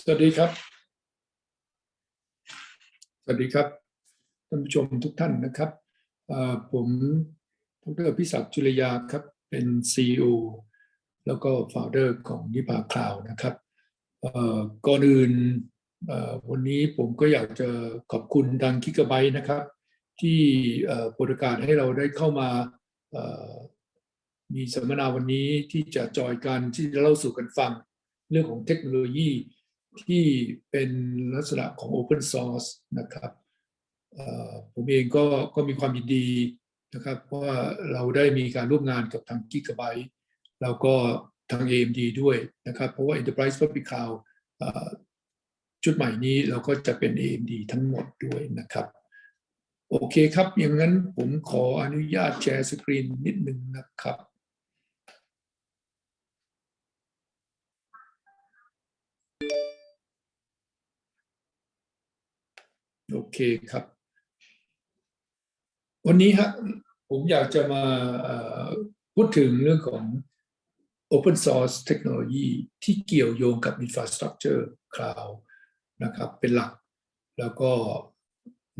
สวัสดีครับ สวัสดีครับท่านผู้ชมทุกท่านนะครับผมดรพิศักดิ์จุลยาครับ เป็น CEO แล้วก็ Founder ของนิพาคลาวนะครับก่อนอื่นวันนี้ผมก็อยากจะขอบคุณดังกิกะไบต์นะครับ ที่เอ่อเปิดกาสให้เราได้เข้ามามีสัมมนาวันนี้ที่จะจอยกันที่จะเล่าสู่กันฟังเรื่องของเทคโนโลยี ที่เป็นลักษณะของ Open Source นะครับผมเองก็ก็มีความยินดีนะครับเพราะว่าเราได้มีการร่วมงานกับทาง Gigabyte แล้วก็ทาง AMD ด้วยนะครับ เพราะว่า Enterprise Public Cloud ชุดใหม่นี้เราก็จะเป็น AMD ทั้งหมดด้วยนะครับ โอเคครับ อย่างนั้นผมขออนุญาตแชร์สกรีนนิดนึงนะครับ โอเคครับ วันนี้ฮะผมอยากจะมาพูดถึงเรื่องของ Open Source เทคโนโลยีที่เกี่ยวโยงกับ Infrastructure Cloud นะครับ เป็นหลัก แล้วก็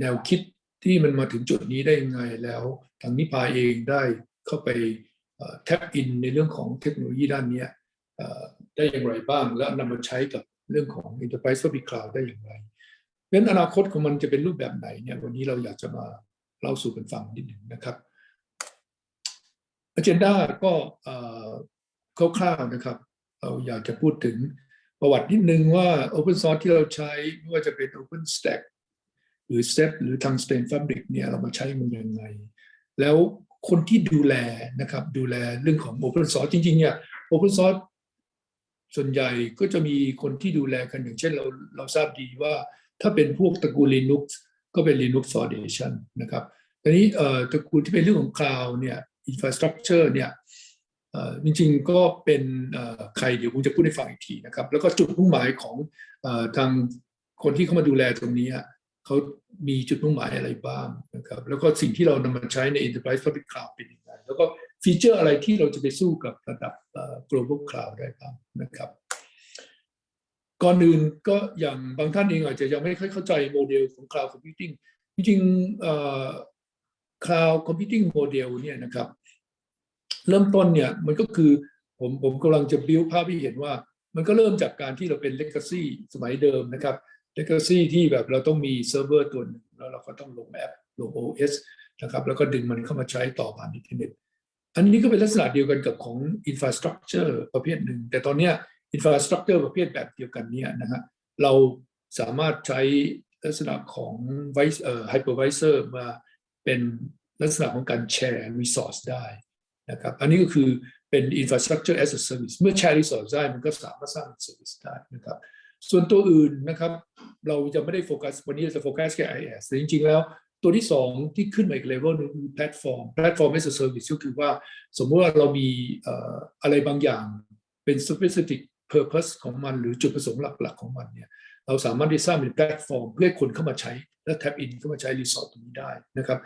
แนวคิดที่มันมาถึงจุดนี้ได้ยังไงแล้วทางนิพาเองได้เข้าไปแท็บอินในเรื่องของเทคโนโลยีด้านนี้ได้อย่างไรบ้าง และนำมาใช้กับเรื่องของ Enterprise Public Cloud ได้อย่างไร เพราะฉะนั้นอนาคตของมันจะเป็นรูปแบบไหนเนี่ยวันนี้เราอยากจะมาเล่าสู่กันฟังนิดหนึ่งนะครับ Agenda ก็คร่าวๆนะครับ เราอยากจะพูดถึงประวัตินิดนึงว่า Open Source ที่เราใช้ไม่ว่าจะเป็น OpenStack หรือ Step หรือ Tungsten Fabric เนี่ยเรามาใช้มันยังไง แล้วคนที่ดูแลนะครับดูแลเรื่องของ Open Source จริงๆเนี่ย Open Source ส่วนใหญ่ก็จะมีคนที่ดูแลกันอย่างเช่นเราเราทราบดีว่า ถ้าเป็นพวกตระกูล Linux ก็เป็น Linux Foundation นะครับทีนี้ตระกูลที่เป็นเรื่องของ Cloud เนี่ย Infrastructure เนี่ยจริงๆก็เป็นใครเดี๋ยวผมจะพูดให้ฟังอีกทีนะครับ แล้วก็จุดมุ่งหมายของอทางคนที่เข้ามาดูแลตรงนี้เขามีจุดมุ่งหมายอะไรบ้างนะครับ แล้วก็สิ่งที่เรานำมาใช้ใน Enterprise Public Cloud เป็นยังไงแล้วก็ฟีเจอร์อะไรที่เราจะไปสู้กับระดับเอ่อ global cloud ได้บ้างนะครับ ก่อนอื่นก็อย่างบางท่านเองอาจจะยังไม่ค่อยเข้าใจโมเดลของ Cloud Computing จริงๆ Cloud Computing Model เนี่ยนะครับ เริ่มต้นเนี่ยมันก็คือผมผมกำลังจะบิวภาพให้เห็นว่า มันก็เริ่มจากการที่เราเป็น Legacy สมัยเดิมนะครับ Legacy ที่แบบเราต้องมีเซิร์ฟเวอร์ตัวหนึ่งแล้วเราก็ต้องลงแอปลง OS นะครับแล้วก็ดึงมันเข้ามาใช้ต่อผ่านอินเทอร์เน็ตอันนี้ก็เป็นลักษณะเดียวกันกับของ Infrastructure ประเภทหนึ่ง แต่ตอนเนี้ย infrastructure ประเภทแบบเดียวกันเนี่ยนะฮะเราสามารถใช้ลักษณะของ vice เอ่อ hypervisor มาเป็นลักษณะของการแชร์ resource ได้นะครับอันนี้ก็คือเป็น infrastructure as a service เมื่อแชร์ resource ได้มันก็สามารถสร้าง service ได้นะครับ ส่วนตัวอื่นนะครับ เราจะไม่ได้โฟกัสวันนี้เราจะโฟกัสแค่ IaaS แต่จริง ๆ แล้วตัวที่สองที่ขึ้นมาอีกเลเวลนึงคือแพลตฟอร์มแพลตฟอร์ม as a service ก็คือว่าสมมติว่าเรามีเอ่ออะไรบางอย่างเป็น specific purpose ของมันหรือจุดประสงค์หลักๆของมันเนี่ยเราสามารถที่สร้างเป็นแพลตฟอร์ม เพื่อคนเข้ามาใช้และ tap in เข้ามาใช้รีสอร์ทตรงนี้ได้นะครับ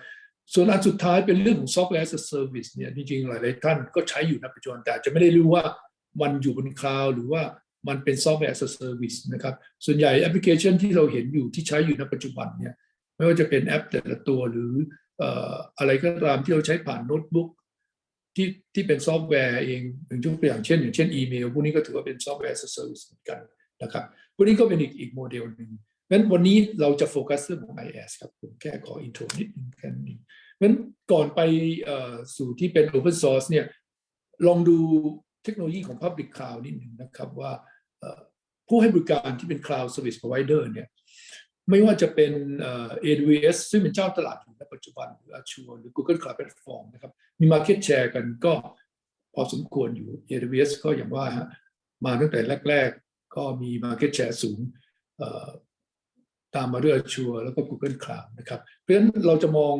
ส่วนอันสุดท้ายเป็นเรื่องของ software as a service เนี่ยจริงๆ หลายๆท่านก็ใช้อยู่ในปัจจุบันแต่จะไม่ได้รู้ว่ามันอยู่บนคลาวด์หรือว่ามันเป็น software as a service นะครับส่วนใหญ่แอปพลิเคชันที่เราเห็นอยู่ที่ใช้อยู่ในปัจจุบันเนี่ยไม่ว่าจะเป็นแอปแต่ละตัวหรืออะไรก็ตามที่เราใช้ผ่านโน้ตบุ๊ก ที่ที่เป็นซอฟต์แวร์เองอย่างยกตัวอย่างเช่น อย่างเช่นอีเมลพวกนี้ก็ถือว่าเป็นซอฟต์แวร์ as a service เหมือนกันนะครับพวกนี้ก็เป็นอีกอีกโมเดลหนึ่งเพราะฉะนั้นวันนี้เราจะโฟกัสเรื่องของ IaaS ครับผมแค่ขออินโทรนิดนึงแค่นี้เพราะฉะนั้นก่อนไปเอ่อสู่ที่เป็น Open Source เนี่ยลองดูเทคโนโลยีของ Public Cloud นิดหนึ่งนะครับว่าผู้ให้บริการที่เป็น Cloud Service Provider เนี่ย ไม่ว่าจะเป็น AWS ซึ่งเป็นเจ้าตลาดอยู่ในปัจจุบันหรือ Azure หรือ Google Cloud Platform นะครับมี Market Share กันก็พอสมควรอยู่ AWS ก็อย่างว่ามาตั้งแต่แรก ๆ ก็มี Market Share สูงตามมาด้วย Azure แล้วก็ Google Cloud นะครับเพราะฉะนั้นเราจะมอง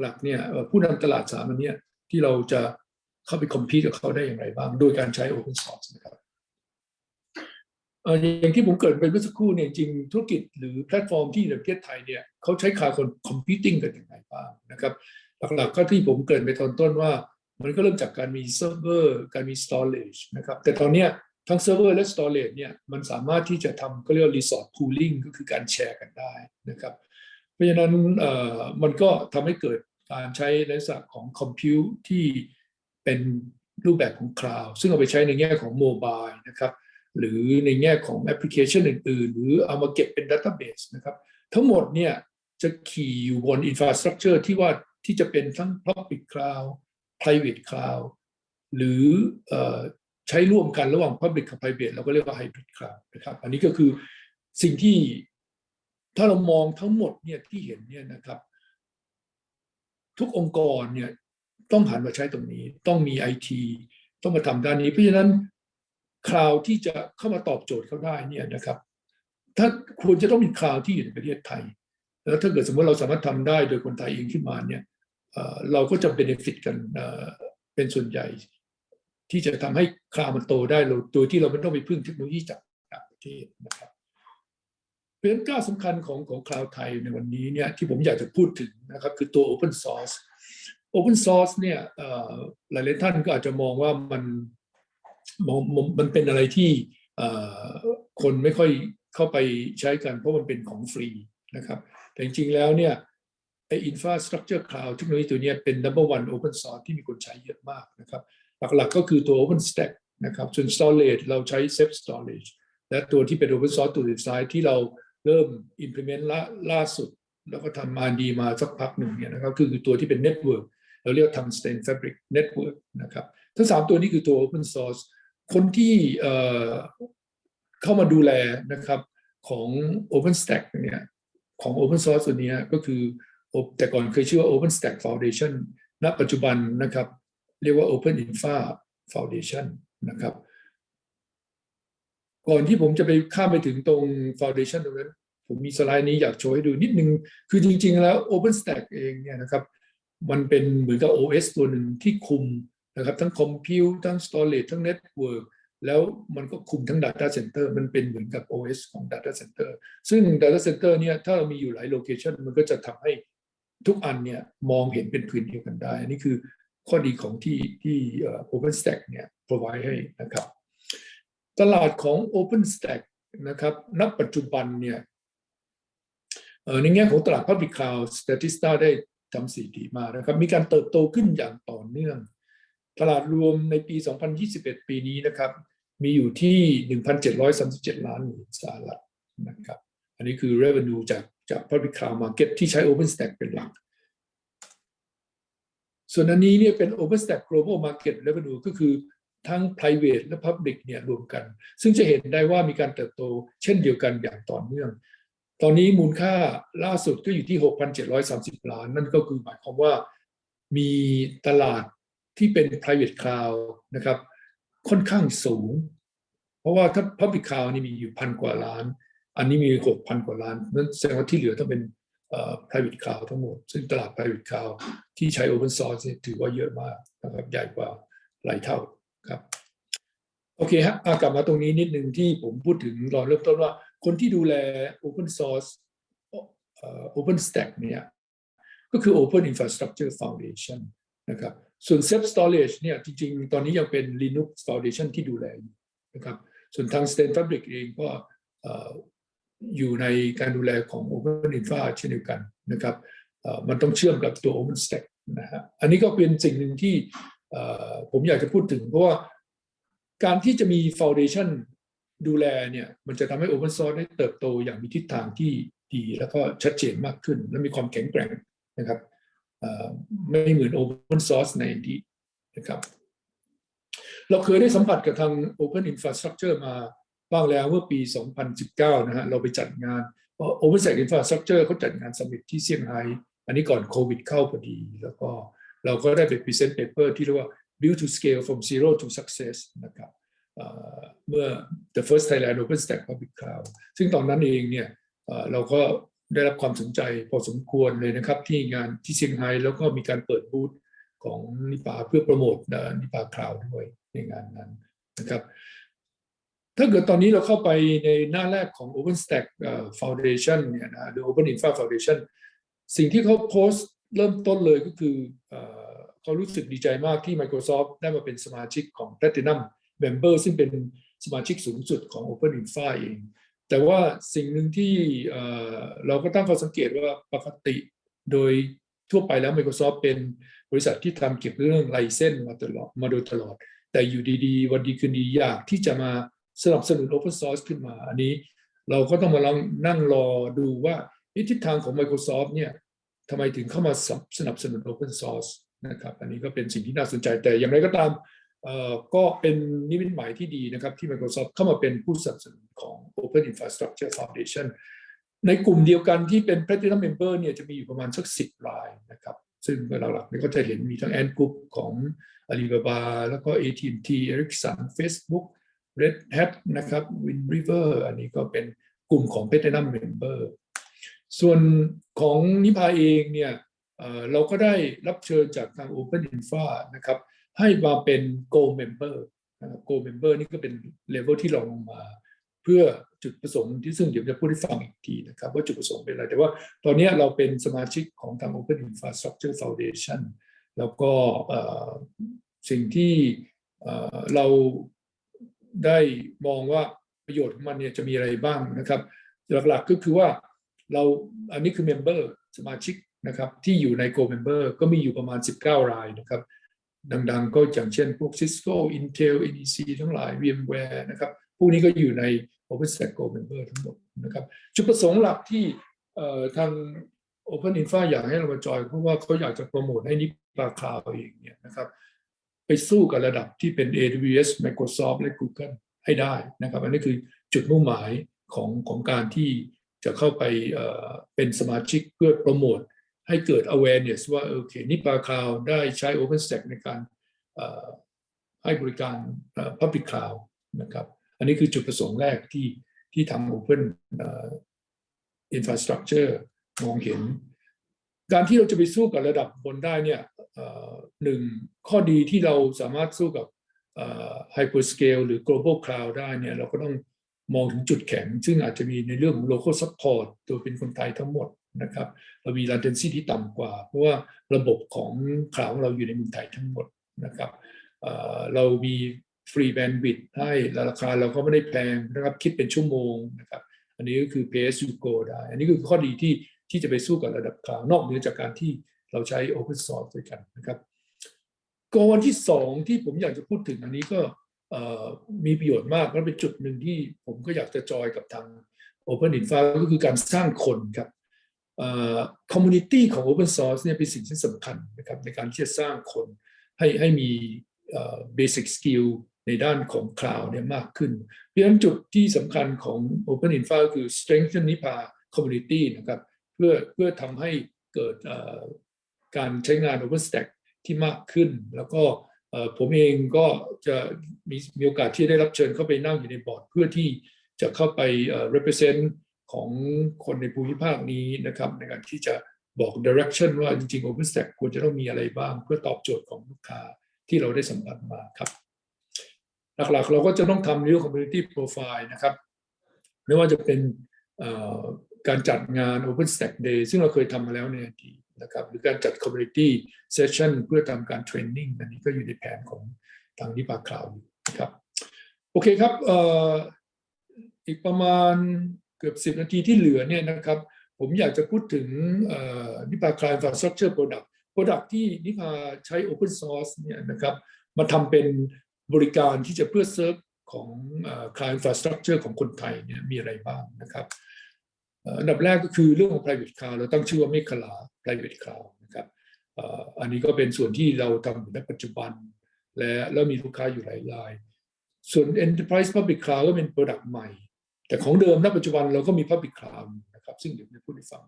หลักๆเนี่ยผู้นำตลาดสามอันเนี้ยที่เราจะเข้าไปคอมพีตกับเขาได้อย่างไรบ้าง โดยการใช้ Open Source นะครับ อย่างที่ผมเกิดไปเมื่อสักครู่เนี่ยจริงธุรกิจหรือแพลตฟอร์มที่ในประเทศไทยเนี่ยเขาใช้คาคนคอมพิวติ้งกันอย่างไรบ้างนะครับ หลักๆก็ที่ผมเกิดไปตอนต้นว่า มันก็เริ่มจากการมีเซิร์ฟเวอร์การมี storage นะครับแต่ตอนเนี้ยทั้งเซิร์ฟเวอร์และ storage เนี่ยมันสามารถที่จะทำก็เรียกว่า resource pooling ก็คือการแชร์กันได้นะครับ เพราะฉะนั้นมันก็ทำให้เกิดการใช้ในลักษณะของคอมพิวที่เป็นรูปแบบของคลาวด์ซึ่งเอาไปใช้ในแง่ของโมบายนะครับ หรือในแง่ของแอปพลิเคชันอื่น ๆ หรือเอามาเก็บเป็นดัตต้าเบสนะครับ ทั้งหมดเนี่ยจะขี่อยู่บนอินฟราสตรักเจอร์ที่ว่าที่จะเป็นทั้ง Public Cloud Private Cloud หรือเอ่อใช้ร่วมกันระหว่าง Public กับ Private เราก็เรียกว่า Hybrid Cloud นะครับ อันนี้ก็คือสิ่งที่ถ้าเรามองทั้งหมดเนี่ยที่เห็นเนี่ยนะครับ ทุกองค์กรเนี่ยต้องหันมาใช้ตรงนี้ ต้องมีไอทีต้องมาทำด้านนี้ เพราะฉะนั้น คลาวที่จะเข้ามาตอบโจทย์เขาได้เนี่ยนะครับ ถ้าควรจะต้องมีคลาวที่อยู่ในประเทศไทย แล้วถ้าเกิดสมมติเราสามารถทำได้โดยคนไทยเองขึ้นมาเนี่ยเราก็จะเบนฟิตกันเป็นส่วนใหญ่ ที่จะทำให้คลาวมันโตได้โดยที่เราไม่ต้องไปพึ่งเทคโนโลยีจากต่างประเทศนะครับเพราะฉะนั้นก้าวสำคัญของของคลาวไทยในวันนี้เนี่ยที่ผมอยากจะพูดถึงนะครับคือตัว Open Source Open Source เนี่ยเอ่อหลายท่านก็อาจจะมองว่ามัน มันเป็นอะไรที่คนไม่ค่อยเข้าไปใช้กันเพราะมันเป็นของฟรีนะครับ แต่จริงๆแล้วเนี่ยไอ้ infrastructure cloud เทคโนโลยีตัวเนี้ยเป็น number one open source ที่มีคนใช้เยอะมากนะครับ หลักๆก็คือตัว OpenStack นะครับส่วน storage เราใช้ Safe Storage และตัวที่เป็น Open Source ตัวสุดท้ายที่เราเริ่ม implement ล่าล่าสุด แล้วก็ทำมาดีมาสักพักหนึ่งเนี่ยนะครับคือตัวที่เป็น Network เราเรียก Tungsten Fabric Network นะครับทั้งสามตัวนี้คือตัว Open Source คนที่เข้ามาดูแลนะครับของ OpenStack เนี่ยของ Open Source ตัวนี้ก็คือแต่ก่อนเคยชื่อว่า OpenStack Foundation ณปัจจุบันนะครับ เรียกว่า Open Infra Foundation นะครับ ก่อนที่ผมจะไปข้ามไปถึงตรง Foundation ตรงนั้น ผมมีสไลด์นี้อยากโชว์ให้ดูนิดนึง คือจริง ๆ แล้ว OpenStack เองเนี่ยนะครับ มันเป็นเหมือนกับ OS ตัวหนึ่งที่คุม นะครับทั้งคอมพิวทั้ง Storage ทั้ง Network แล้วมันก็คุมทั้ง Data Center มันเป็นเหมือนกับ OS ของ Data Center ซึ่ง Data Center เนี่ยถ้าเรามีอยู่หลายโลเคชันมันก็จะทำให้ทุกอันเนี่ยมองเห็นเป็นพื้นเดียวกันได้ อันนี้คือข้อดีของที่ที่เอ่อ OpenStack เนี่ย provide ให้นะครับ ตลาดของ OpenStack นะครับณปัจจุบันเนี่ยในแง่ของตลาด Public Cloud Statista ได้ทำสถิติมานะครับ มีการเติบโตขึ้นอย่างต่อเนื่อง ตลาดรวมในปี 2021 ปีนี้นะครับ มีอยู่ที่ 1,737 ล้านเหรียญสหรัฐนะครับ อันนี้คือ revenue จากจาก Public Cloud Market ที่ใช้ OpenStack เป็นหลัก ส่วนอันนี้เนี่ยเป็น OpenStack Global Market Revenue ก็คือทั้ง private และ public เนี่ยรวมกัน ซึ่งจะเห็นได้ว่ามีการเติบโตเช่นเดียวกันอย่างต่อเนื่อง ตอนนี้มูลค่าล่าสุดก็อยู่ที่ 6,730 ล้าน นั่นก็คือหมายความว่ามีตลาด ที่เป็น private cloud นะครับค่อนข้างสูง เพราะว่าถ้า public cloud นี่มีอยู่พันกว่าล้าน อันนี้มี6,000กว่าล้านนั่นแสดงว่าที่เหลือต้องเป็น private cloud ทั้งหมด ซึ่งตลาด private cloud ที่ใช้ open source ถือว่าเยอะมากนะครับใหญ่กว่าหลายเท่าครับโอเคฮะกลับมาตรงนี้นิดนึงที่ผมพูดถึงตอนเริ่มต้นว่า คนที่ดูแล open source open stack เนี่ยก็คือ open infrastructure foundation นะครับ ส่วน self storage เนี่ยจริงๆ ตอนนี้ยังเป็น Linux Foundation ที่ดูแลอยู่นะครับส่วนทาง Stand Fabric เองก็อยู่ในการดูแลของ Open Infra เช่นเดียวกันนะครับมันต้องเชื่อมกับตัว OpenStack นะฮะอันนี้ก็เป็นสิ่งหนึ่งที่ผมอยากจะพูดถึง เพราะว่าการที่จะมี Foundation ดูแลเนี่ยมันจะทำให้ Open Source ได้เติบโตอย่างมีทิศทางที่ดี แล้วก็ชัดเจนมากขึ้น และมีความแข็งแกร่งนะครับ ไม่เหมือน Open Source ในอดีตนะครับ เราเคยได้สัมผัสกับทาง Open Infrastructure มาบ้างแล้วเมื่อปี 2019 นะฮะ เราไปจัดงาน OpenStack Infrastructure เขาจัดงานสมิตที่เซี่ยงไฮ้อันนี้ก่อนโควิดเข้าพอดี แล้วก็เราก็ได้ไป present paper ที่เรียกว่า build to scale from zero to success นะครับเมื่อ the first Thailand OpenStack Public Cloud ซึ่งตอนนั้นเองเนี่ยเราก็ ได้รับความสนใจพอสมควรเลยนะครับที่งานที่เซี่ยงไฮ้แล้วก็มีการเปิดบูธของนิปาเพื่อโปรโมทนิปาคลาวด้วยในงานนั้นนะครับ ถ้าเกิดตอนนี้เราเข้าไปในหน้าแรกของ OpenStack Foundation เนี่ยนะหรือ Open Infra Foundation สิ่งที่เขาโพสต์เริ่มต้นเลยก็คือเขารู้สึกดีใจมากที่ Microsoft ได้มาเป็นสมาชิกของ Platinum Member ซึ่งเป็นสมาชิกสูงสุดของ Open Infra เอง แต่ว่าสิ่งหนึ่งที่เราก็ตั้งข้อสังเกตว่าปกติโดยทั่วไปแล้ว Microsoft เป็นบริษัทที่ทำเกี่ยวกับเรื่องไลเซนมาตลอดมาโดยตลอด แต่อยู่ดีๆ วันดีคืนดีอยากที่จะมาสนับสนุน Open Source ขึ้นมาอันนี้ เราก็ต้องมาลองนั่งรอดูว่าทิศทางของ Microsoft เนี่ยทำไมถึงเข้ามาสนับสนุน Open Source นะครับ อันนี้ก็เป็นสิ่งที่น่าสนใจแต่อย่างไรก็ตาม ก็เป็นนิมิตหมายที่ดีนะครับที่ Microsoft เข้ามาเป็นผู้สนับสนุนของ Open Infrastructure Foundation ในกลุ่มเดียวกันที่เป็น Platinum Member เนี่ยจะมีอยู่ประมาณสักสิบรายนะครับ ซึ่งหลักๆนี่ก็จะเห็นมีทั้ง Ant Group ของ Alibaba แล้วก็ AT&T Ericsson Facebook Red Hat นะครับ Wind River อันนี้ก็เป็นกลุ่มของ Platinum Member ส่วนของนิพาเองเนี่ยเราก็ได้รับเชิญจากทาง Open Infa นะครับ ให้มาเป็น Gold Member นะครับ Gold Member นี่ก็เป็นเลเวลที่รองลงมา เพื่อจุดประสงค์ที่ซึ่งเดี๋ยวจะพูดให้ฟังอีกทีนะครับ ว่าจุดประสงค์เป็นอะไร แต่ว่าตอนนี้เราเป็นสมาชิกของทาง Open Infrastructure Foundation แล้วก็สิ่งที่เอ่อเราได้มองว่าประโยชน์ของมันเนี่ยจะมีอะไรบ้างนะครับ หลักๆก็คือว่าเราอันนี้คือเมมเบอร์สมาชิกนะครับที่อยู่ใน Go Member ก็มีอยู่ประมาณ 19 รายนะครับ ดังๆ ก็อย่างเช่นพวก Cisco Intel NEC ทั้งหลาย VMware นะครับ พวกนี้ก็อยู่ใน OpenStack Go Member ทั้งหมดนะครับ จุดประสงค์หลักที่เอ่อทาง Open Infa อยากให้เรามาจอย เพราะว่าเขาอยากจะโปรโมทให้นิปาคลาวเองเนี่ยนะครับไปสู้กับระดับที่เป็น AWS Microsoft และ Google ให้ได้นะครับ อันนี้คือจุดมุ่งหมายของของการที่จะเข้าไปเป็นสมาชิกเพื่อโปรโมท ให้เกิด awareness ว่าโอเคนิปาคลาวได้ใช้ OpenStack ในการให้บริการ Public Cloud นะครับอันนี้คือจุดประสงค์แรกที่ที่ทาง Open Infrastructure มองเห็น การที่เราจะไปสู้กับระดับบนได้เนี่ยหนึ่งข้อดีที่เราสามารถสู้กับเอ่อ hyperscale หรือ global cloud ได้เนี่ยเราก็ต้องมองถึงจุดแข็ง ซึ่งอาจจะมีในเรื่องของ local support ตัวเป็นคนไทยทั้งหมด นะครับเรามี latency ที่ต่ำกว่า เพราะว่าระบบของคลาวเราอยู่ในเมืองไทยทั้งหมดนะครับเรามี free bandwidth ให้และราคาเราก็ไม่ได้แพงนะครับคิดเป็นชั่วโมงนะครับอันนี้ก็คือ pay as you go ได้ อันนี้คือข้อดีที่ที่จะไปสู้กับระดับคลาวนอกเหนือจากการที่เราใช้ open source ด้วยกันนะครับก็วันที่สองที่ผมอยากจะพูดถึงอันนี้ก็มีประโยชน์มากและเป็นจุดหนึ่งที่ผมก็อยากจะจอยกับทาง Open Infra ก็คือการสร้างคนครับ คอมมูนิตี้ของ Open Source เนี่ยเป็นสิ่งที่สำคัญนะครับในการที่จะสร้างคนให้ให้มีเบสิ c skill ในด้านของ Cloud เนี่ยมากขึ้น เพราะฉะนั้นจุดที่สำคัญของ Open Infra คือ strengthen NIPA community นะครับเพื่อเพื่อทำให้เกิดการใช้งาน OpenStack ที่มากขึ้น แล้วก็ผมเองก็จะมีมีโอกาสที่ได้รับเชิญเข้าไปนั่งอยู่ในบอร์ด เพื่อที่จะเข้าไป represent ของคนในภูมิภาคนี้นะครับ ในการที่จะบอก direction ว่าจริงๆ OpenStack ควรจะต้องมีอะไรบ้าง เพื่อตอบโจทย์ของลูกค้าที่เราได้สัมผัสมาครับ หลักๆ เราก็จะต้องทำเรื่อง community profile นะครับ ไม่ว่าจะเป็นการจัดงาน OpenStack Day ซึ่งเราเคยทำมาแล้วในอดีตนะครับ หรือการจัด Community Session เพื่อทำการเทรนนิ่งอันนี้ก็อยู่ในแผนของทางนิปาคลาวครับ โอเคครับอออีกประมาณ เกือบ 10 นาทีที่เหลือเนี่ยนะครับ ผมอยากจะพูดถึงนิปาคลาว Infrastructure Product Product ที่นิพาใช้ Open Source เนี่ยนะครับมาทำเป็นบริการที่จะเพื่อเซิร์ฟของคลาวด์อินฟราสตรักเจอร์ของคนไทยเนี่ยมีอะไรบ้างนะครับอันดับแรกก็คือเรื่องของ private cloud เราตั้งชื่อว่าเมฆลา private cloud นะครับอันนี้ก็เป็นส่วนที่เราทำอยู่ในปัจจุบัน และแล้วมีลูกค้าอยู่หลายราย ส่วน enterprise public cloud ก็เป็น product ใหม่ แต่ของเดิมณปัจจุบันเราก็มี public cloud นะครับซึ่งเดี๋ยวจะพูดให้ฟัง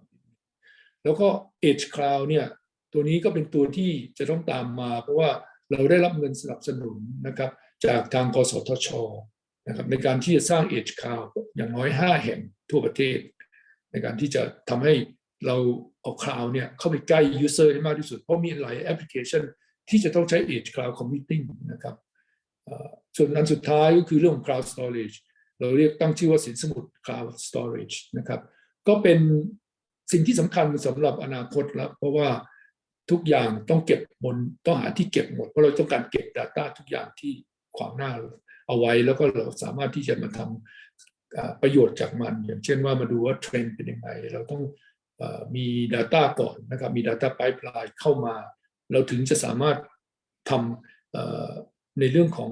แล้วก็ edge cloud เนี่ยตัวนี้ก็เป็นตัวที่จะต้องตามมา เพราะว่าเราได้รับเงินสนับสนุนนะครับจากทางกสทชนะครับในการที่จะสร้าง Edge Cloud อย่างน้อย 5 แห่งทั่วประเทศ ในการที่จะทำให้เราเอาคลาวเนี่ยเข้าไปใกล้ User ให้มากที่สุด เพราะมีหลายแอปพลิเคชันที่จะต้องใช้ Edge Cloud Computing นะครับส่วนอันสุดท้ายก็คือเรื่องของ Cloud Storage เราเรียกตั้งชื่อว่าสินสมุด Cloud Storage นะครับ ก็เป็นสิ่งที่สำคัญสำหรับอนาคตแล้วเพราะว่าทุกอย่างต้องเก็บบนต้องหาที่เก็บหมด เพราะเราต้องการเก็บ Data ทุกอย่างที่ขวางหน้าเอาไว้แล้วก็เราสามารถที่จะมาทำประโยชน์จากมัน อย่างเช่นว่ามาดูว่าเทรนด์เป็นยังไง เราต้องอมี Data ก่อนนะครับมี Data Pipeline เข้ามา เราถึงจะสามารถทำในเรื่องของ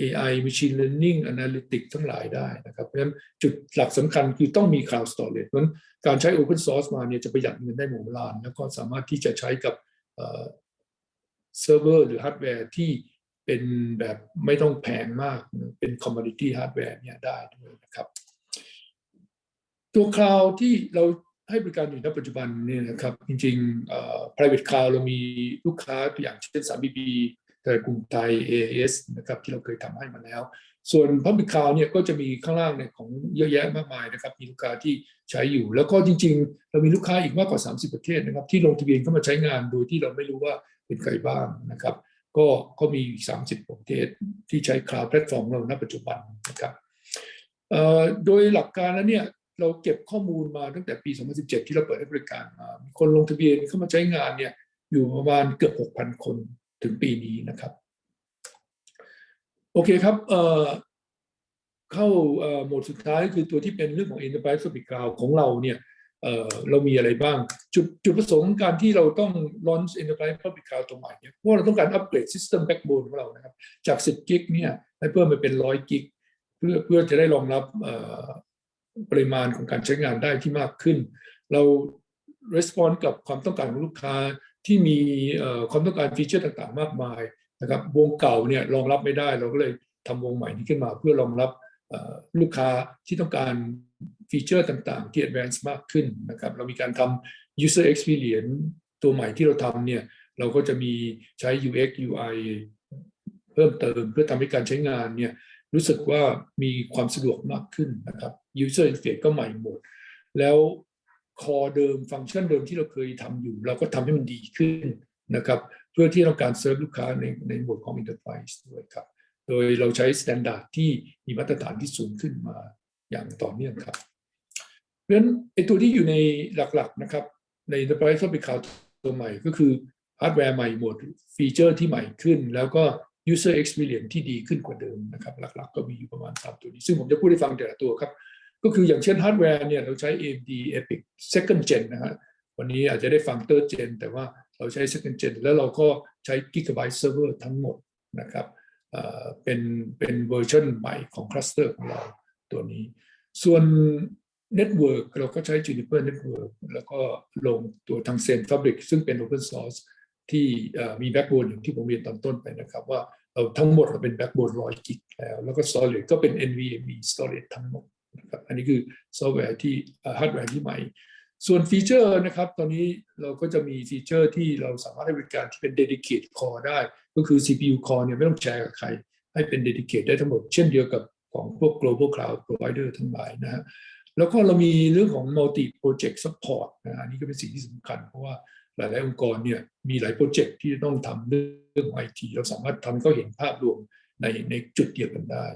AI Machine Learning Analytics ทั้งหลายได้นะครับเพราะฉะนั้นจุดหลักสำคัญคือต้องมี Cloud Storage เพราะฉะนั้นการใช้ Open Source มาเนี่ยจะประหยัดเงินได้โมโหลาน แล้วก็สามารถที่จะใช้กับเซิร์ฟเวอร์หรือฮาร์ดแวร์ที่เป็นแบบไม่ต้องแพงมากเป็น commodity hardware เนี่ยได้ด้วยนะครับ ตัว Cloud ที่เราให้บริการอยู่ณปัจจุบันเนี่ยนะครับจริงๆ private cloud เรามีลูกค้าตัวอย่างเช่น 3BB กรุงไทย AIS นะครับที่เราเคยทำให้มาแล้ว ส่วน Public Cloud เนี่ยก็จะมีข้างล่างเนี่ยของเยอะแยะมากมายนะครับ มีลูกค้าที่ใช้อยู่ แล้วก็จริง ๆ เรามีลูกค้าอีกมากกว่า 30 ประเทศนะครับ ที่ลงทะเบียนเข้ามาใช้งานโดยที่เราไม่รู้ว่าเป็นใครบ้างนะครับ ก็ก็มีอีก30 ประเทศที่ใช้ Cloud Platform เราณปัจจุบันนะครับโดยหลักการแล้วเนี่ยเราเก็บข้อมูลมาตั้งแต่ปี 2017 ที่เราเปิดให้บริการมามีคนลงทะเบียนเข้ามาใช้งานเนี่ยอยู่ประมาณเกือบ 6,000 คน ถึงปีนี้นะครับ โอเคครับเเข้าโหมดสุดท้ายคือตัวที่เป็นเรื่องของ Enterprise Public Cloud ของเราเนี่ยเเรามีอะไรบ้าง จุดจุดประสงค์ของการที่เราต้อง launch Enterprise Public Cloud ตัวใหม่เนี่ยเพราะเราต้องการอัปเกรด System Backbone ของเรานะครับ จาก 10 กิกเนี่ยให้เพิ่มไปเป็น 100 กิกเพื่อเพื่อจะได้รองรับปริมาณของการใช้งานได้ที่มากขึ้น เรา respond กับความต้องการของลูกค้า ที่มีความต้องการฟีเจอร์ต่างๆ มากมายนะครับวงเก่าเนี่ยรองรับไม่ได้เราก็เลยทำวงใหม่นี้ขึ้นมาเพื่อรองรับลูกค้าที่ต้องการฟีเจอร์ต่างๆ ที่ advanced มากขึ้นนะครับเรามีการทำ user experience ตัวใหม่ที่เราทำเนี่ยเราก็จะมีใช้ UX UI เพิ่มเติมเพื่อทำให้การใช้งานเนี่ยรู้สึกว่ามีความสะดวกมากขึ้นนะครับ user interface ก็ใหม่หมด แล้ว คอเดิมฟังก์ชันเดิมที่เราเคยทำอยู่ เราก็ทำให้มันดีขึ้นนะครับ เพื่อที่เราการเซิร์ฟลูกค้าในในบทของ Enterprise ด้วยครับ โดยเราใช้สแตนดาร์ดที่มีมาตรฐานที่สูงขึ้นมาอย่างต่อเนื่องครับเพราะฉะนั้นไอตัวที่อยู่ในหลักๆนะครับใน Enterprise Public Cloud ตัวใหม่ก็คือฮาร์ดแวร์ใหม่หมดฟีเจอร์ที่ใหม่ขึ้น แล้วก็ user experience ที่ดีขึ้นกว่าเดิมนะครับ หลักๆ ก็มีอยู่ประมาณ3ตัวนี้ ซึ่งผมจะพูดให้ฟังแต่ละตัวครับ ก็คืออย่างเช่นฮาร์ดแวร์เนี่ยเราใช้ AMD EPIC second gen นะฮะวันนี้อาจจะได้ฟัง third gen แต่ว่าเราใช้ second gen แล้วเราก็ใช้ Gigabyte server ทั้งหมดนะครับเป็นเป็นเวอร์ชันใหม่ของคลัสเตอร์ของเราตัวนี้ ส่วน Network เราก็ใช้ Juniper Network แล้วก็ลงตัวทาง Zen Fabric ซึ่งเป็น Open Source ที่มีแบ็กโบนอย่างที่ผมเรียนตอนต้นไปนะครับ ว่าเราทั้งหมดเราเป็นแบ็กโบนร้อยกิกแล้ว แล้วก็ Storage ก็เป็น NVMe Storage ทั้งหมด นะครับอันนี้คือซอฟต์แวร์ที่ฮาร์ดแวร์ที่ใหม่ ส่วนฟีเจอร์นะครับตอนนี้เราก็จะมีฟีเจอร์ที่เราสามารถให้บริการที่เป็น dedicated core ได้ ก็คือ CPU core เนี่ยไม่ต้องแชร์กับใคร ให้เป็น dedicated ได้ทั้งหมด เช่นเดียวกับของพวก global cloud provider ทั้งหลายนะฮะแล้วก็เรามีเรื่องของ multi project support นะอันนี้ก็เป็นสิ่งที่สำคัญ เพราะว่าหลาย ๆ องค์กรเนี่ยมีหลายโปรเจกต์ที่จะต้องทำเรื่องของไอทีเราสามารถทำให้เขาเห็นภาพรวมในในจุดเดียวกันได้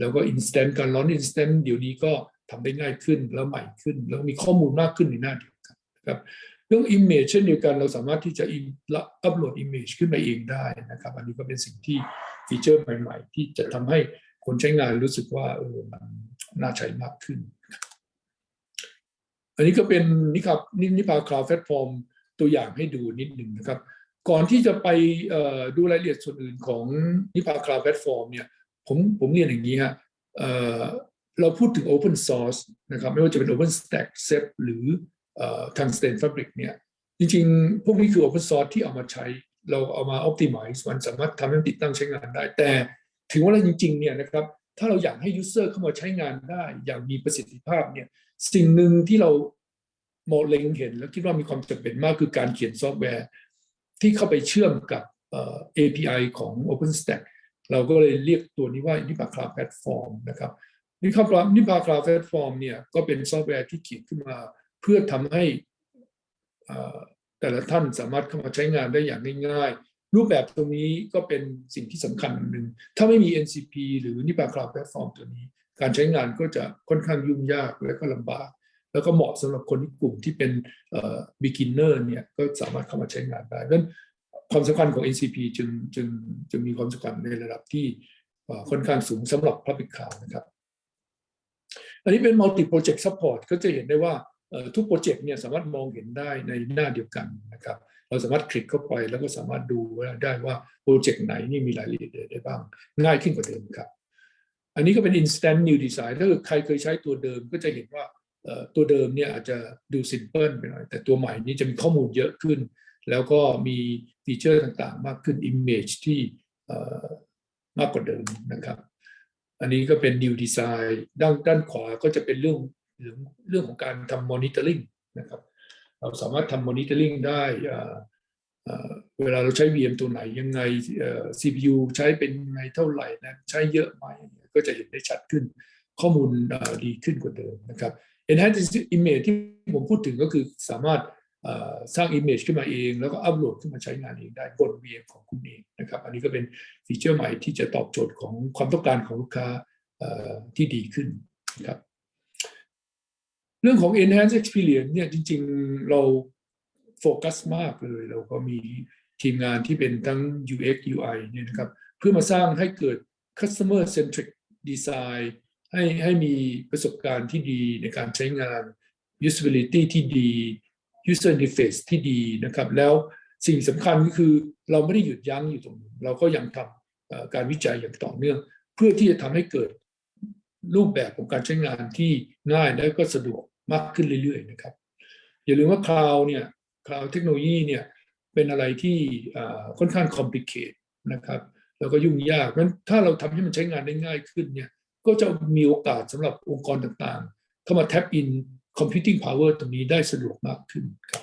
แล้วก็ instant การ launch instant เดี๋ยวนี้ก็ทำได้ง่ายขึ้นแล้วใหม่ขึ้น แล้วมีข้อมูลมากขึ้นในหน้าเดียวกันนะครับเรื่อง image เช่นเดียวกันเราสามารถที่จะอัปโหลด image ขึ้นมาเองได้นะครับ อันนี้ก็เป็นสิ่งที่ฟีเจอร์ใหม่ ๆ ที่จะทำให้คนใช้งานรู้สึกว่าเออมันน่าใช้มากขึ้น อันนี้ก็เป็นนิครับนิพาคลาวด์แพลตฟอร์มตัวอย่างให้ดูนิดหนึ่งนะครับ ก่อนที่จะไปดูรายละเอียดส่วนอื่นของนิพาคลาวด์แพลตฟอร์มเนี่ย ผมผมเรียนอย่างนี้ฮะเราพูดถึง Open Source นะครับไม่ว่าจะเป็น OpenStack SEP หรือทาง Stain Fabric เนี่ยจริงๆ พวกนี้คือ Open Source ที่เอามาใช้เราเอามา Optimize มันสามารถทำให้ติดตั้งใช้งานได้ แต่ถึงเวลาจริงๆเนี่ยนะครับถ้าเราอยากให้ User เข้ามาใช้งานได้ อย่างมีประสิทธิภาพเนี่ยสิ่งหนึ่งที่เรามองเล็งเห็น แล้วคิดว่ามีความจำเป็นมากคือการเขียนซอฟต์แวร์ ที่เข้าไปเชื่อมกับ API ของ OpenStack เราก็เลยเรียกตัวนี้ว่านิพาคลาแพลตฟอร์มนะครับนิพาคลานิพาคลาแพลตฟอร์มเนี่ยก็เป็นซอฟต์แวร์ที่เขียนขึ้นมา เพื่อทำให้แต่ละท่านสามารถเข้ามาใช้งานได้อย่างง่ายๆ รูปแบบตรงนี้ก็เป็นสิ่งที่สำคัญหนึ่ง ถ้าไม่มี NCP หรือนิพาคลาแพลตฟอร์มตัวนี้ การใช้งานก็จะค่อนข้างยุ่งยากและก็ลำบาก แล้วก็เหมาะสำหรับคนที่กลุ่มที่เป็น beginner เนี่ยก็สามารถเข้ามาใช้งานได้ดังนั้น ความสำคัญของ NCP จึงจึงจึงมีความสำคัญในระดับที่ค่อนข้างสูงสำหรับ Public Cloud นะครับ อันนี้เป็น multi project support ก็จะเห็นได้ว่าทุกโปรเจกต์เนี่ยสามารถมองเห็นได้ในหน้าเดียวกันนะครับ เราสามารถคลิกเข้าไปแล้วก็สามารถดูได้ว่าโปรเจกต์ไหนนี่มีรายละเอียดได้บ้าง ง่ายขึ้นกว่าเดิมครับ อันนี้ก็เป็น instant new design ถ้าเกิดใครเคยใช้ตัวเดิมก็จะเห็นว่าตัวเดิมเนี่ยอาจจะดู simple ไปหน่อยแต่ตัวใหม่นี้จะมีข้อมูลเยอะขึ้น แล้วก็มีฟีเจอร์ต่างๆ มากขึ้น image ที่มากกว่าเดิมนะครับ อันนี้ก็เป็น new design ด้านด้านขวาก็จะเป็นเรื่องเรื่องของการทำ monitoring นะครับ เราสามารถทำ monitoring ได้เวลาเราใช้ VM ตัวไหนยังไงเอ่อ CPU ใช้เป็นยังไงเท่าไหร่นะใช้เยอะไหมก็จะเห็นได้ชัดขึ้น ข้อมูลดีขึ้นกว่าเดิมนะครับ enhanced image ที่ผมพูดถึงก็คือสามารถ สร้าง image ขึ้นมาเอง แล้วก็อัปโหลดขึ้นมาใช้งานเองได้บน VM ของคุณเองนะครับอันนี้ก็เป็นฟีเจอร์ใหม่ที่จะตอบโจทย์ของความต้องการของลูกค้าที่ดีขึ้นครับเรื่องของ enhanced experience เนี่ยจริง ๆ เราโฟกัสมากเลย เราก็มีทีมงานที่เป็นทั้ง UX UI เนี่ยนะครับ เพื่อมาสร้างให้เกิด customer centric design ให้ให้มีประสบการณ์ที่ดีในการใช้งาน usability ที่ดี user interface ที่ดีนะครับ แล้วสิ่งสำคัญก็คือเราไม่ได้หยุดยั้งอยู่ตรงนี้เราก็ยังทำการวิจัยอย่างต่อเนื่อง เพื่อที่จะทำให้เกิดรูปแบบของการใช้งานที่ง่ายและก็สะดวกมากขึ้นเรื่อยๆนะครับ อย่าลืมว่าคลาวเนี่ยคลาวเทคโนโลยีเนี่ยเป็นอะไรที่ค่อนข้างคอมพลีเคทนะครับแล้วก็ยุ่งยากเพราะฉะนั้นถ้าเราทำให้มันใช้งานได้ง่ายขึ้นเนี่ยก็จะมีโอกาสสำหรับองค์กรต่างๆ เข้ามาแท็บอิน computing power ตรงนี้ได้สะดวกมากขึ้นครับ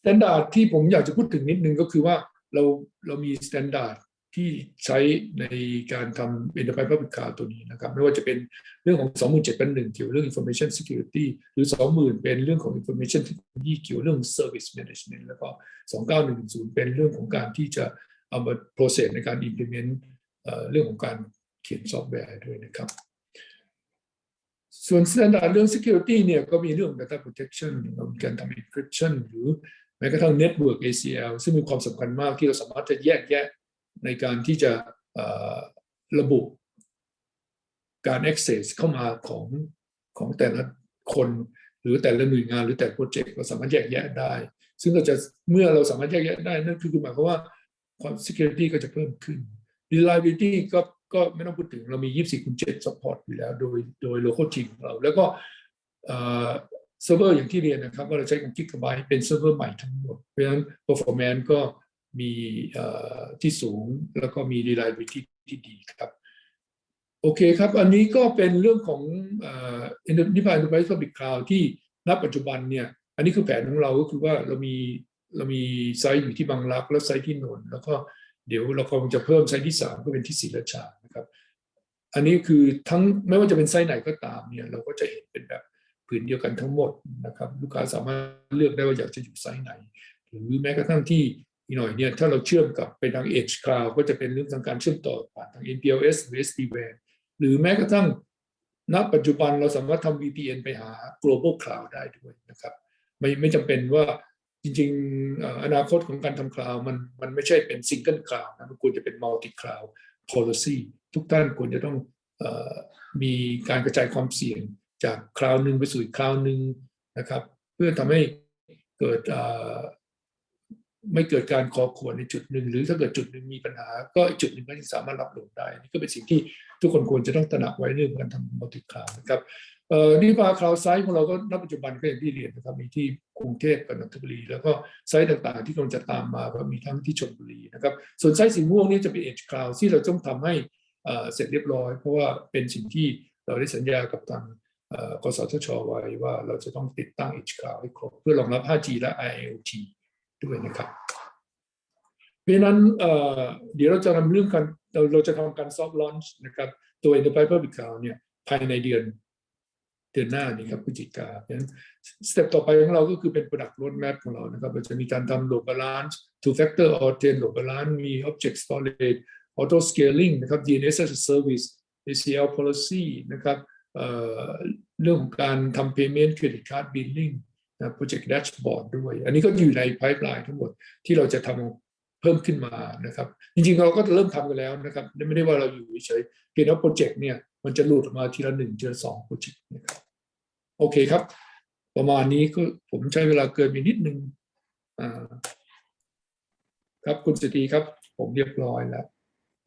s t ต n d า r d ที่ผมอยากจะพูดถึงนิดนึงก็คือว่าเราเรามี s t ต n d า r d ที่ใช้ในการทำ Enterprise Public Cloud ตัวนี้นะครับ ไม่ว่าจะเป็นเรื่องของ 27,001เกี่ยวเรื่อง Information Security หรือ 20,000 เป็นเรื่องของ Information Technology เกี่ยวเรื่อง Service Management แล้วก็ 29110 เป็นเรื่องของการที่จะเอามา process ในการ implement เรื่องของการเขียนซอฟต์แวร์ด้วยนะครับ ส่วน standard เรื่อง security เนี่ยก็มีเรื่อง data protection เรามีการทำ encryption หรือแม้กระทั่ง network ACL ซึ่งมีความสำคัญมากที่เราสามารถจะแยกแยะในการที่จะระบุการ access เข้ามาของของแต่ละคนหรือแต่ละหน่วยงานหรือแต่โปรเจกต์เราสามารถแยกแยะได้ ซึ่งเราจะเมื่อเราสามารถแยกแยะได้นั่นคือหมายความว่าความ security ก็จะเพิ่มขึ้น reliability ก็ ก็ไม่ต้องพูดถึงเรามี 24คูณ7 support อยู่แล้วโดยโดย local team ของเรา แล้วก็เซิร์ฟเวอร์อย่างที่เรียนนะครับว่าเราใช้ของ Gigabyte เป็นเซิร์ฟเวอร์ใหม่ทั้งหมด เพราะฉะนั้น performance ก็มีที่สูงแล้วก็มี reliability ที่ดีครับ โอเคครับ อันนี้ก็เป็นเรื่องของเอ่อ Enterprise Public Cloud ที่ณปัจจุบันเนี่ย อันนี้คือแผนของเราก็คือว่าเรามีเรามีไซต์อยู่ที่บางรัก แล้วไซต์ที่นนท์แล้วก็เดี๋ยวเราคงจะเพิ่มไซต์ที่สามก็เป็นที่ศรีราชา นะครับ อันนี้คือทั้งไม่ว่าจะเป็นไซต์ไหนก็ตามเนี่ยเราก็จะเห็นเป็นแบบผืนเดียวกันทั้งหมดนะครับ ลูกค้าสามารถเลือกได้ว่าอยากจะอยู่ไซต์ไหน หรือแม้กระทั่งที่อีกหน่อยเนี่ยถ้าเราเชื่อมกับไปทาง Edge Cloud ก็จะเป็นเรื่องทางการเชื่อมต่อผ่านทาง MPLS หรือ SD-WAN หรือแม้กระทั่งณปัจจุบันเราสามารถทำ VPN ไปหา global cloud ได้ด้วยนะครับ ไม่ไม่จำเป็นว่าจริงๆเอ่ออนาคตของการทำ cloud มันมันไม่ใช่เป็น single cloud นะมันควรจะเป็น multi cloud policy ทุกท่านควรจะต้องอมีการกระจายความเสี่ยงจากคราวหนึ่งไปสู่อีกคราวหนึ่งนะครับ เพื่อทำให้เกิดไม่เกิดการคอขวนในจุดหนึ่ง หรือถ้าเกิดจุดหนึ่งมีปัญหา ก็อีกจุดหนึ่งก็ยังสามารถรับลงได้นนี่ก็เป็นสิ่งที่ทุกคนควรจะต้องตระหนักไว้เรื่องการทำมัลติคลาวนะครับ เอ่อนี่พาคลาวไซต์ของเราก็ณปัจจุบันก็อย่างที่เรียนนะครับมีที่กรุงเทพกับนนทบุรี แล้วก็ไซต์ต่างๆ ที่กำลังจะตามมาก็มีทั้งที่ชลบุรีนะครับส่วนไซต์สีม่วงนี่จะเป็น Edge Cloud ที่เราต้องทำให้เสร็จเรียบร้อย เพราะว่าเป็นสิ่งที่เราได้สัญญากับทางกสทชไว้ว่าเราจะต้องติดตั้ง Edge Cloud ให้ครบเพื่อรองรับ 5G และ IoT ด้วยนะครับ เพราะนั้นเเดี๋ยวเราจะทำเรื่องการเราจะทำการ soft launch นะครับตัว Enterprise Public Cloud เนี่ยภายในเดือน เดือนหน้านี้ครับพฤศจิกาเพราะฉะนั้นสเต็ปต่อไปของเราก็คือเป็น product roadmap ของเรานะครับเราจะมีการทำ load balance two factor authent load balance มี object storage auto scaling นะครับ DNS as a service ACL policy นะครับเเรื่องของการทำ payment credit card billing นะ project dashboard ด้วย อันนี้ก็อยู่ใน pipeline ทั้งหมดที่เราจะทำเพิ่มขึ้นมานะครับ จริงๆเราก็เริ่มทำกันแล้วนะครับ ไม่ได้ว่าเราอยู่เฉยๆเพียงแต่โปรเจกต์เนี่ย มันจะหลุดออกมาทีละหนึ่งทีละสองโปรเจกต์นะครับโอเคครับ ประมาณนี้ก็ผมใช้เวลาเกินไปนิดนึงครับคุณสตีครับ ผมเรียบร้อยแล้ว